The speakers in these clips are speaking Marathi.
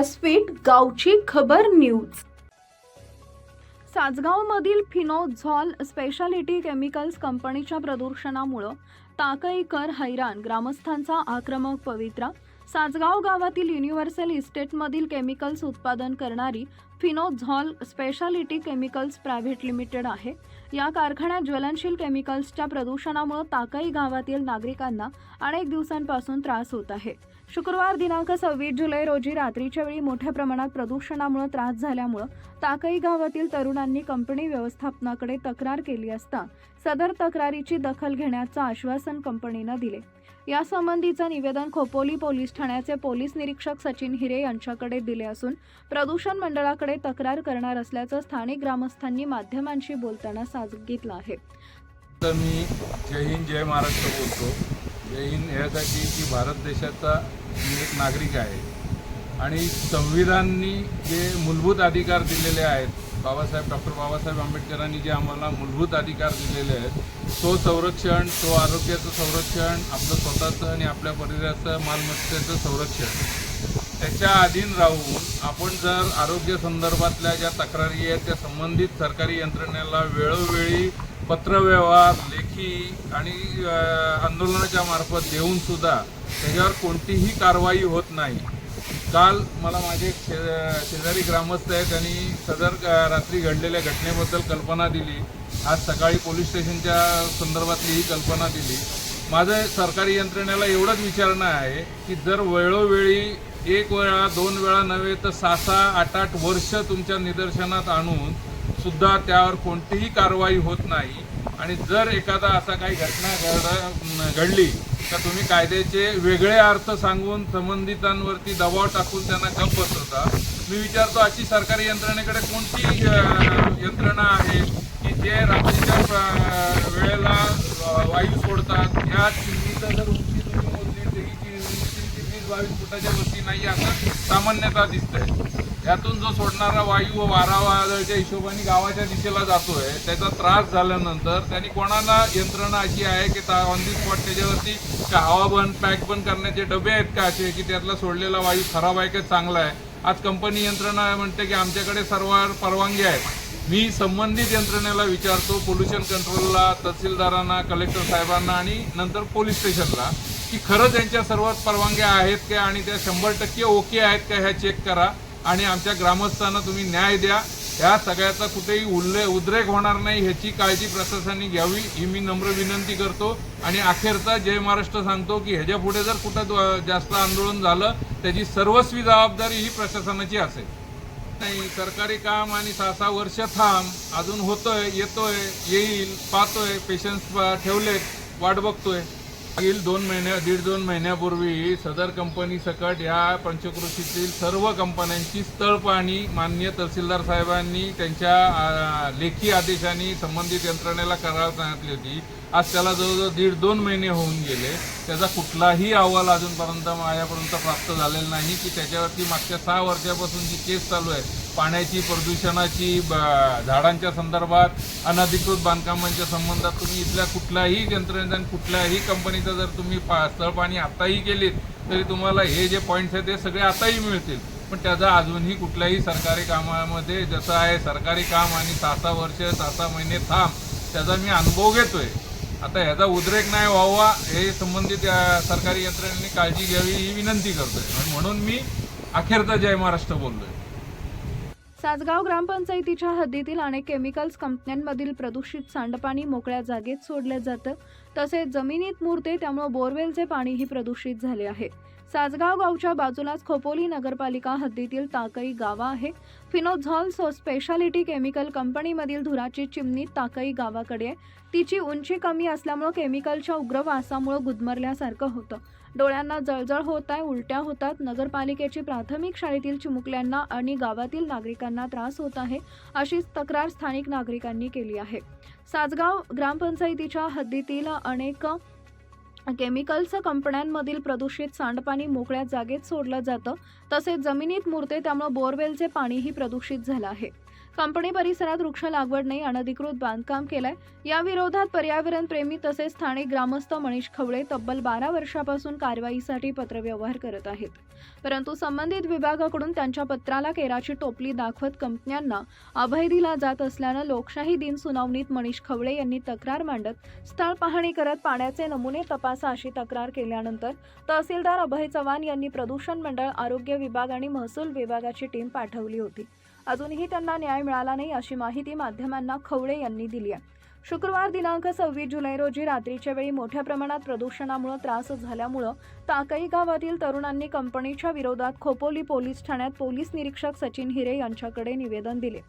व्यासपीठ गावची खबर न्यूज. सासगावमधील फिनोझॉल स्पेशालिटी केमिकल्स कंपनीच्या प्रदूषणामुळं टाकईकर हैराण ग्रामस्थांचा आक्रमक पवित्रा साजगाव गावातील युनिव्हर्सल इस्टेटमधील केमिकल्स उत्पादन करणारी Phenozol speciality chemicals private limited आहे. या कारखान्यात ज्वलनशील केमिकल्सच्या प्रदूषणामुळे ताकई गावातील नागरिकांना अनेक दिवसांपासून त्रास होत आहे. शुक्रवार दिनांक सव्वीस जुलै रोजी रात्रीच्या वेळी मोठ्या प्रमाणात प्रदूषणामुळे त्रास झाल्यामुळं ताकई गावातील तरुणांनी कंपनी व्यवस्थापनाकडे तक्रार केली असता सदर तक्रारीची दखल घेण्याचं आश्वासन कंपनीनं दिले. यासंबंधीचं निवेदन खोपोली पोलीस ठाण्याचे पोलीस निरीक्षक सचिन हिरे यांच्याकडे दिले असून प्रदूषण मंडळाकडे तक्रार करणार असल्याचं स्थानिक ग्रामस्थांनी माध्यमांशी बोलताना सांगितलं आहे. तर मी जय हिंद जय महाराष्ट्र बोलतो. जय हिंद यासाठी की भारत देशाचा मी एक नागरिक आहे. आणि संविधाननी जे मूलभूत अधिकार दिलेले आहेत बाबासाहेब डॉक्टर बाबासाहेब आंबेडकरांनी जे आम्हाला मूलभूत अधिकार दिलेले आहेत तो संरक्षण तो आरोग्याचं संरक्षण आपलं स्वतःचं आणि आपल्या परिसराचं मालमत्तेचं संरक्षण. त्याच्या अधीन राहून आपण जर आरोग्य संदर्भातल्या ज्या तक्रारी आहेत त्या संबंधित सरकारी यंत्रणेला वेळोवेळी पत्रव्यवहार लेखी आणि आंदोलनाच्या मार्फत देऊनसुद्धा त्याच्यावर कोणतीही कारवाई होत नाही. काल मला माझे शे- शेजारी ग्रामस्थ आहेत त्यांनी सदर रात्री घडलेल्या घटनेबद्दल कल्पना दिली. आज सकाळी पोलीस स्टेशनच्या संदर्भातली ही कल्पना दिली. माझं सरकारी यंत्रणेला एवढंच विचारणं आहे की जर वेळोवेळी एक वेळा दोन वेळा नव्हे तर सहा सहा आठ आठ वर्ष तुमच्या निदर्शनात आणून सुद्धा त्यावर कोणतीही कारवाई होत नाही. आणि जर एखादा असा काही घटना घड घडली तर तुम्ही कायद्याचे वेगळे अर्थ सांगून संबंधितांवरती दबाव टाकून त्यांना गप बसवता मी विचारतो अशी सरकारी यंत्रणेकडे कोणती यंत्रणा आहे की जे रात्रीच्या वेळेला वायू सोडतात ह्या चिमणीचं जर उंची तुम्ही मोजली तरी वीस बावीस फुटाच्या वरती नाही असं सामान्यतः दिसतंय यातून जो सोडणारा वायू व वारा वादळच्या हिशोबाने गावाच्या दिशेला जातोय त्याचा त्रास झाल्यानंतर त्यांनी कोणाला यंत्रणा अशी आहे की ऑन दी स्पॉट त्याच्यावरती का हवा बंद पॅक बंद करण्याचे डबे आहेत का असे की त्यातला सोडलेला वायू खराब आहे का चांगला आहे? आज कंपनी यंत्रणा म्हणते की आमच्याकडे सर्व परवानगी आहेत मी संबंधित यंत्रणेला विचारतो पोल्युशन कंट्रोलला तहसीलदारांना कलेक्टर साहेबांना आणि नंतर पोलीस स्टेशनला की खरंच यांच्या सर्व परवानग्या आहेत का आणि त्या शंभर टक्के ओके आहेत का ह्या चेक करा. आणि आमच्या ग्रामस्थांना तुम्ही न्याय द्या. ह्या सगळ्याचा कुठेही उल्ले उद्रेक होणार नाही ह्याची काळजी प्रशासनाने घ्यावी. ही मी नम्र विनंती करतो. आणि अखेरचा जय महाराष्ट्र सांगतो की ह्याच्या पुढे जर कुठं जास्त आंदोलन झालं त्याची सर्वस्वी जबाबदारी ही प्रशासनाची असेल. नाही सरकारी काम आणि सहा सहा वर्ष थांब. अजून होतोय येतोय येईल पाहतोय पेशन्स ठेवलेत वाट बघतोय. मागील दोन महिन्या दीड दोन महिन्यापूर्वी सदर कंपनी सकट या पंचकृषीतील सर्व कंपन्यांची स्थळ पाहणी मान्य तहसीलदार साहेबांनी त्यांच्या लेखी आदेशाने संबंधित यंत्रणेला करायला सांगितली होती. आज त्याला जवळजवळ दीड दोन महिने होऊन गेले. त्याचा कुठलाही अहवाल अजूनपर्यंत माझ्यापर्यंत प्राप्त झालेला नाही की त्याच्यावरती मागच्या सहा वर्षापासून जी केस चालू आहे पाण्याची प्रदूषणाची झाडांच्या संदर्भात अनधिकृत बांधकामांच्या संबंधात तुम्ही इथल्या कुठल्याही यंत्रणेचा आणि कुठल्याही कंपनीचा जर तुम्ही पा स्थळपाणी आत्ताही केलीत तरी तुम्हाला हे जे पॉईंट्स आहेत ते सगळे आताही मिळतील. पण त्याचा अजूनही कुठल्याही सरकारी कामामध्ये जसं आहे सरकारी काम आणि सहा सहा वर्ष सहा सहा महिने थांब त्याचा मी अनुभव घेतोय. आता ह्याचा उद्रेक नाही व्हावा हे संबंधित सरकारी यंत्रणेने काळजी घ्यावी ही विनंती करतोय. आणि म्हणून मी अखेरचा जय महाराष्ट्र बोललोय. सासगाव ग्रामपंचायतीच्या हद्दीतील अनेक केमिकल्स कंपन्यांमधील प्रदूषित सांडपाणी मोकळ्या जागेत सोडलं जातं. तसेच जमिनीत मुरते त्यामुळे बोरवेलचे पाणीही प्रदूषित झाले आहे. सासगाव गावच्या बाजूलाच खोपोली नगरपालिका हद्दीतील ताकई गावा आहे. फिनोझॉल सो स्पेशालिटी केमिकल कंपनीमधील धुराची चिमणी ताकई गावाकडे आहे. तिची उंची कमी असल्यामुळं केमिकलच्या उग्र वासामुळे गुदमरल्यासारखं होतं. डोळ्यांना जळजळ होत आहे उलट्या होतात नगरपालिकेची प्राथमिक शाळेतील चिमुकल्यांना आणि गावातील नागरिकांना त्रास होत आहे अशीच तक्रार स्थानिक नागरिकांनी केली आहे. सासगाव ग्रामपंचायतीच्या हद्दीतील अनेक केमिकल्स कंपन्यांमधील प्रदूषित सांडपाणी मोकळ्या जागेत सोडलं जातं. तसेच जमिनीत मुरते त्यामुळे बोरवेलचे पाणीही प्रदूषित झालं आहे. कंपनी परिसरात वृक्ष लागवड नाही अनधिकृत बांधकाम केलंय. या विरोधात पर्यावरण प्रेमी तसेच स्थानिक ग्रामस्थ मनीष खवळे तब्बल बारा वर्षापासून कारवाईसाठी पत्रव्यवहार करत आहेत. परंतु संबंधित विभागाकडून त्यांच्या पत्राला केराची टोपली दाखवत कंपन्यांना अभय दिला जात असल्यानं लोकशाही दिन सुनावणीत मनीष खवळे यांनी तक्रार मांडत स्थळ पाहणी करत पाण्याचे नमुने तपासा अशी तक्रार केल्यानंतर तहसीलदार अभय चव्हाण यांनी प्रदूषण मंडळ आरोग्य विभाग आणि महसूल विभागाची टीम पाठवली होती. अजूनही त्यांना न्याय मिळाला नाही अशी माहिती माध्यमांना खवळे यांनी दिली आहे. शुक्रवार दिनांक सव्वीस जुलै रोजी रात्रीच्या वेळी मोठ्या प्रमाणात प्रदूषणामुळे त्रास झाल्यामुळं ताकई गावातील तरुणांनी कंपनीच्या विरोधात खोपोली पोलीस ठाण्यात पोलीस निरीक्षक सचिन हिरे यांच्याकडे निवेदन दिले.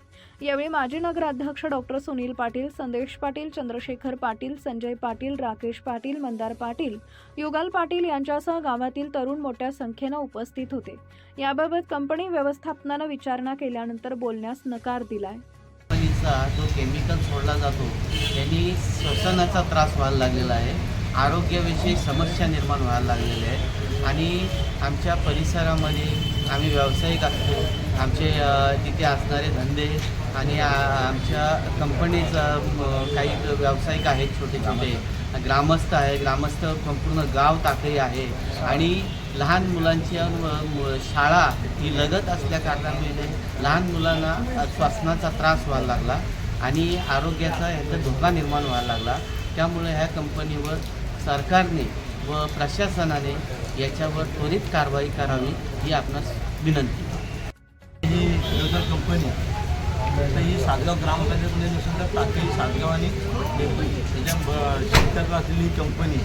यावेळी माजी नगराध्यक्ष डॉक्टर सुनील पाटील संदेश पाटील चंद्रशेखर पाटील संजय पाटील राकेश पाटील मंदार पाटील युगल पाटील यांच्यासह गावातील तरुण मोठ्या संख्येनं उपस्थित होते. याबाबत कंपनी व्यवस्थापनानं विचारणा केल्यानंतर बोलण्यास नकार दिलाय. कंपनीचा जो केमिकल सोडला जातो त्यांनी श्वसनाचा त्रास व्हायला लागलेला आहे. आरोग्याविषयी समस्या निर्माण व्हायला लागलेल्या आहेत आणि आमच्या परिसरामध्ये आम्ही व्यावसायिक असतो. आमचे तिथे असणारे धंदे आणि आमच्या कंपनीचा काही व्यावसायिक आहेत छोटे छोटे ग्रामस्थ आहे. ग्रामस्थ संपूर्ण गाव टाकळी आहे. आणि लहान मुलांची शाळा ही लगत असल्या कारणामुळे लहान मुलांना अ, श्वासनाचा त्रास व्हायला लागला आणि आरोग्याचा याचा धोका निर्माण व्हायला लागला. त्यामुळे ह्या कंपनीवर सरकारने व प्रशासनाने याच्यावर त्वरित कारवाई करावी ही आपणास विनंती. ही योजना कंपनी तर ही सातगाव ग्रामपंचायतमध्ये सुद्धा तर सातगाव आणि त्याच्या शेतात असलेली ही कंपनी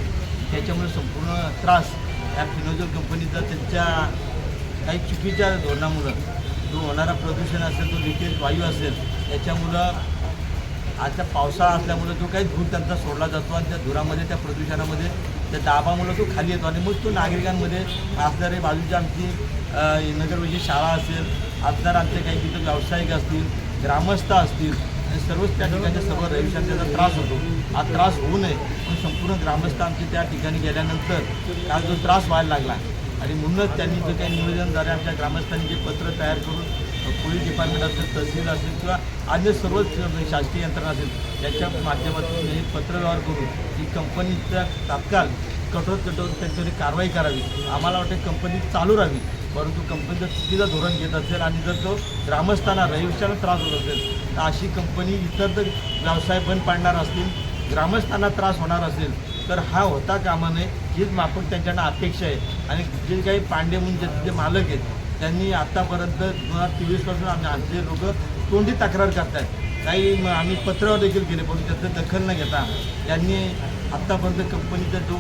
त्याच्यामुळे संपूर्ण त्रास या फिनोजल कंपनीचा त्यांच्या काही चुकीच्या धोरणामुळं जो होणारा प्रदूषण असेल तो लिकेज वायू असेल त्याच्यामुळं आता पावसाळा असल्यामुळं जो काही धूर त्यांचा सोडला जातो आणि त्या धुरामध्ये त्या प्रदूषणामध्ये त्या दाबामुळं तो खाली येतो. आणि मग तो नागरिकांमध्ये असणारे बाजूच्या आमची नगरमध्ये नगरविषयी शाळा असेल असणार आमचे काही तिथं व्यावसायिक असतील ग्रामस्थ असतील आणि सर्वच त्या ठिकाणच्या सर्व रविशांचा त्रास होतो. हा त्रास होऊ नये म्हणून संपूर्ण ग्रामस्थ आमचे त्या ठिकाणी गेल्यानंतर काल जो त्रास व्हायला लागला आणि म्हणूनच त्यांनी जे काही नियोजनद्वारे आमच्या ग्रामस्थांनी जे पत्र तयार करून पोलीस डिपार्टमेंट असेल तहसील असेल किंवा अन्य सर्वच म्हणजे शासकीय यंत्रणा असेल याच्या माध्यमातून हे पत्रव्यवहार करून ही कंपनीच्या तात्काळ कठोर कठोर त्यांच्यावर कारवाई करावी. आम्हाला वाटते कंपनी चालू राहावी परंतु कंपनीचं चुकीचं धोरण घेत असेल आणि जर तो ग्रामस्थांना रहिवाशांना त्रास होत असेल तर अशी कंपनी इतर जर व्यवसाय बंद पाडणार असतील ग्रामस्थांना त्रास होणार असेल तर हा होता कामा नये हीच माफक त्यांच्याकडं अपेक्षा आहे. आणि जे काही पांडे म्हणून जे मालक आहेत त्यांनी आत्तापर्यंत दोन हजार तेवीसपासून आम्ही आमचे लोक तोंडी तक्रार करत आहेत काही आम्ही पत्रावर देखील केले पण त्याचं दखल न घेता त्यांनी आत्तापर्यंत कंपनीचा जो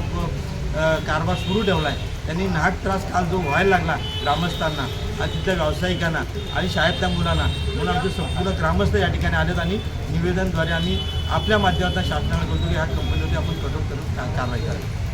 कारभार सुरू ठेवला आहे त्यांनी नाहक त्रास काल जो व्हायला लागला ग्रामस्थांना आणि तिथल्या व्यावसायिकांना आणि शाळेतल्या मुलांना. म्हणून आमचे संपूर्ण ग्रामस्थ या ठिकाणी आलेत आणि निवेदनद्वारे आम्ही आपल्या माध्यमातून शासनाला करतो की ह्या कंपनीवरती आपण कठोर करून कारवाई करावी.